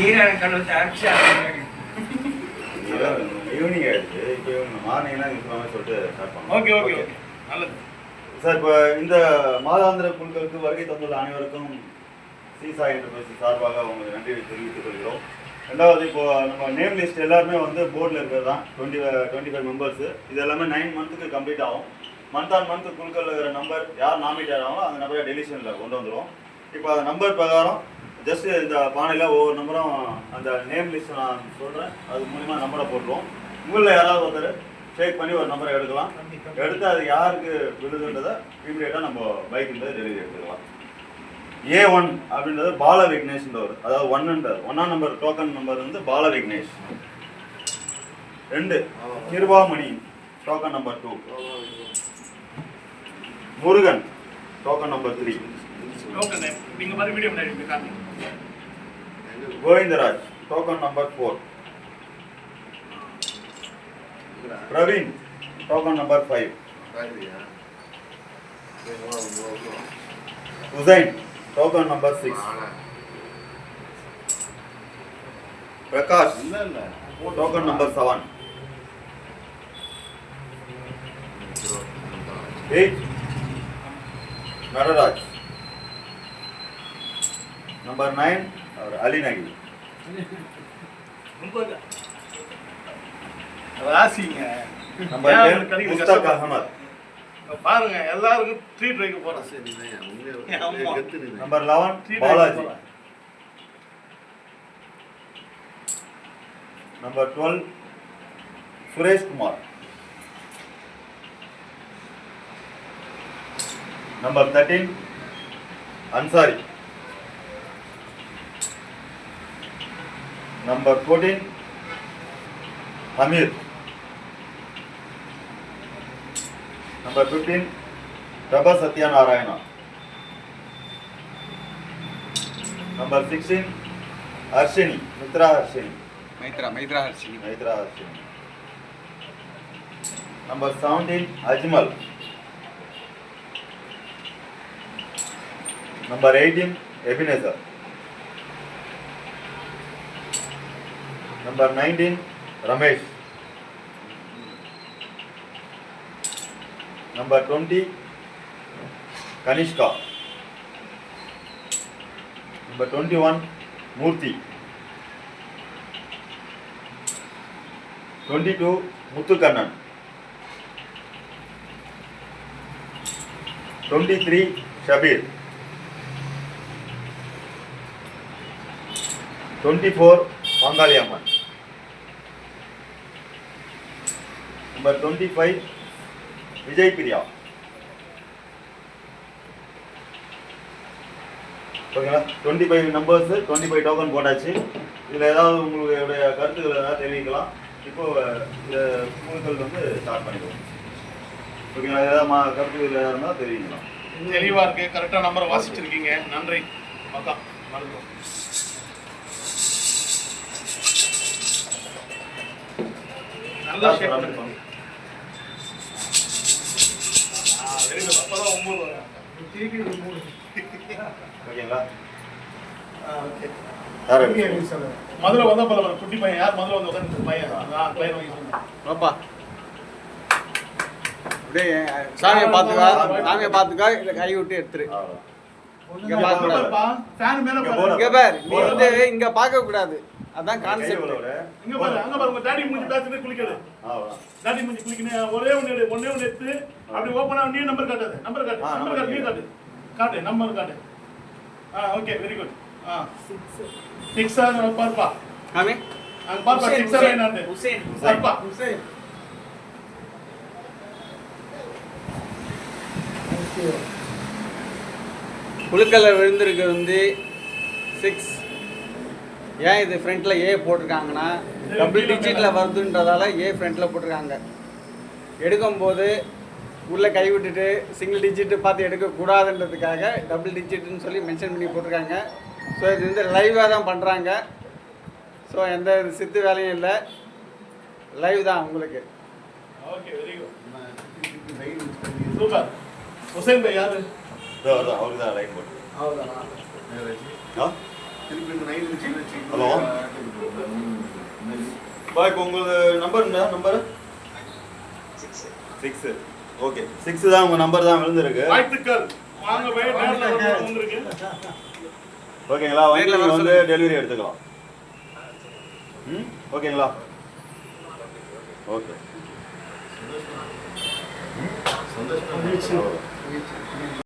நீரான கழுவத்தை அரைச்சி ஈவினிங் ஆயிடுச்சு. இப்போ மார்னிங்னா இன்ஃபார்மே சொல்லிட்டு ஸ்டார்ட் ஓகே ஓகே ஓகே நல்லது. சார் இப்போ இந்த மாதாந்திர குழுக்களுக்கு வருகை தந்துள்ள அனைவருக்கும் சீசா என்டர்பிரைஸ் சார்பாக உங்களுக்கு நன்றி தெரிவித்துக் கொள்கிறோம். ரெண்டாவது இப்போ நம்ம நேம் லிஸ்ட் எல்லாருமே வந்து போர்டில் இருக்கிறது தான் டுவெண்ட்டி டுவெண்ட்டி ஃபைவ் மெம்பர்ஸ் இது எல்லாமே நைன் மந்த்துக்கு கம்ப்ளீட் ஆகும். மந்த் ஆன் மந்த் குழுக்கள் இருக்கிற நம்பர் யார் நாமினேட் ஆகிறாங்களோ அந்த நம்பரை டெலிஷனில் கொண்டு வந்துடும் இப்போ அந்த நம்பர் பிரகாரம் ஜஸ்ட் இந்த பானையில் ஒவ்வொரு நம்பரும் அந்த நேம் லிஸ்ட் நான் சொல்கிறேன் அது மூலிமா நம்பரை போட்டுருவோம். உங்களில் யாராவது ஒருத்தர் ஷேக் பண்ணி ஒரு நம்பரை எடுக்கலாம். எடுத்து அது யாருக்கு விழுதுன்றதை இமீடியட்டாக நம்ம பைக்கில் டெலிவரி எடுத்துக்கலாம். ஏ ஒன் அப்படின்றது பால விக்னேஷ்ன்றவர் அதாவது ஒன்னுன்றார் ஒன்னாம் நம்பர் டோக்கன் நம்பர் வந்து பால விக்னேஷ். ரெண்டு Kirubamani token number two Murugan token number three okay நீங்க மாதிரி வீடியோ முன்னாடி காட்டுங்க. Govindaraj token number four Praveen token number five Hussain token number six Prakash token number seven eight Nataraj. Number nine Ali Naqi ரொம்ப ராசிங்க முஸ்தாக்? அகமத் பாருங்க எல்லாருக்கும் treat வைக்க போறோம். ஆமா. Number eleven Balaji. Number twelve Suresh Kumar number thirteen Ansari number fourteen Hameed number fifteen Prabha Satyanarayana number sixteen Harshini Mitra Harshini Maitra Maitra Harshini Maitra Harshini number seventeen Ajmal number eighteen Ebenezer number nineteen Ramesh number twenty Kanishka number twenty one Murthy twenty two Muthukannan twenty three Shabbir twenty four பங்காளி அம்மன் number twenty five Vijay Priya ஓகேங்களா twenty five numbers twenty five token போட்டாச்சு. இதில் ஏதாவது உங்களுடைய கருத்துக்கள் ஏதாவது தெரிவிக்கலாம். இப்போ இந்த குழுக்கள் வந்து ஸ்டார்ட் பண்ணிடுவோம். ஓகேங்களா ஏதாவது மா கருத்துக்கள் ஏதாவது இருந்தால் தெரிவிக்கலாம். தெளிவா இருக்கு. கரெக்டா நம்பர் வாசிச்சிருக்கீங்க. நன்றி. பக்கம். மறந்துடும் நல்ல அப்பதான் ஒன்பது வரும். ஓகேங்களா? ஆ, okay. யார்? மதுரை வந்த போல ஒரு குட்டி பையன். யார் மதுரை வந்து உட்காந்து பையன்? அதான் பையன் வாங்கி சொன்னேன். பாப்பா அப்படியே சாமியை பார்த்துக்கா. சாமியை பார்த்துக்கா. இல்லை கை விட்டு எடுத்துரு. இங்க கூடாது. மேல இங்க பாரு. இங்க பார். நீ வந்து இங்க பார்க்க கூடாது. அதான் கான்செப்ட் இங்க பாரு அங்க பாரு உங்க டாடி மூஞ்சி பேசுறது குளிக்கிறது டாடி மூஞ்சி குளிக்கணும் ஒரே ஒண்ணு எடு ஒண்ணே ஒண்ணு எடுத்து அப்படி ஓபன் ஆகும் நீ நம்பர் காட்டாது. நம்பர் காட்டு நம்பர் காட்டு நீ காட்டு. காட்டு நம்பர் காட்டு. ஆ ஓகே வெரி குட் ஆ. சிக்ஸ் பாருப்பா. சாமி அங்க பாருப்பா சிக்ஸ் என்னன்னு. ஹுசேன் பாருப்பா. குழுக்கல்ல விழுந்திருக்கு வந்து சிக்ஸ் ஏன் இது ஃப்ரண்ட்டில் ஏ போட்டிருக்காங்கன்னா டபுள் டிஜிட்டில் வருதுன்றதால ஏ ஃப்ரண்ட்டில் போட்டிருக்காங்க. எடுக்கும்போது உள்ளே கை விட்டுட்டு சிங்கிள் டிஜிட் பார்த்து எடுக்கக்கூடாதுன்றதுக்காக டபுள் டிஜிட்னு சொல்லி மென்ஷன் பண்ணி போட்டிருக்காங்க. ஸோ இது வந்து லைவாக தான் பண்ணுறாங்க ஸோ எந்த இது சித்து வேலையும் இல்லை. லைவ் தான் உங்களுக்கு. Okay very good super Hussain bhai யாரு? அவருக்கு தான் லைன் போட்டு ஆ ஹலோ பா இப்போ உங்களுக்கு நம்பர் என்ன? நம்பர் சிக்ஸ் ஓகே சிக்ஸ் தான் உங்கள் நம்பர் தான் விழுந்திருக்கு. வாழ்த்துக்கள். வாங்க போய் நேர்ல வரணும் உங்களுக்கு. ஓகேங்களா நீங்க வந்து. டெலிவரி எடுத்துக்கலாம். ம்? ஓகேங்களா ஓகே